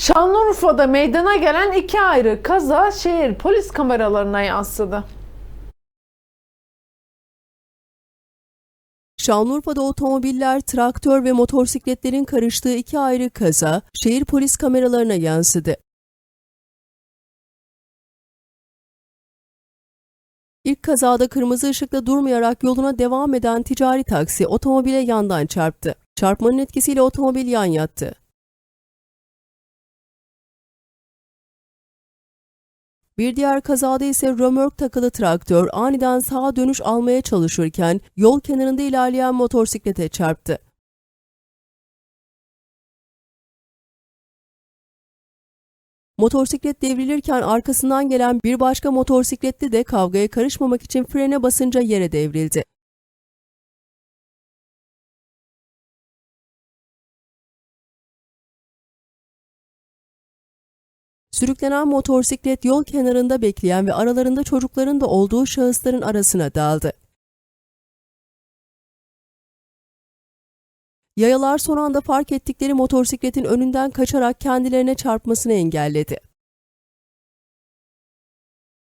Şanlıurfa'da meydana gelen iki ayrı kaza şehir polis kameralarına yansıdı. Şanlıurfa'da otomobiller, traktör ve motosikletlerin karıştığı iki ayrı kaza şehir polis kameralarına yansıdı. İlk kazada kırmızı ışıkta durmayarak yoluna devam eden ticari taksi otomobile yandan çarptı. Çarpmanın etkisiyle otomobil yan yattı. Bir diğer kazada ise römork takılı traktör aniden sağa dönüş almaya çalışırken yol kenarında ilerleyen motosiklete çarptı. Motosiklet devrilirken arkasından gelen bir başka motosikletli de kavgaya karışmamak için frene basınca yere devrildi. Sürüklenen motosiklet yol kenarında bekleyen ve aralarında çocukların da olduğu şahısların arasına daldı. Yayalar son anda fark ettikleri motosikletin önünden kaçarak kendilerine çarpmasını engelledi.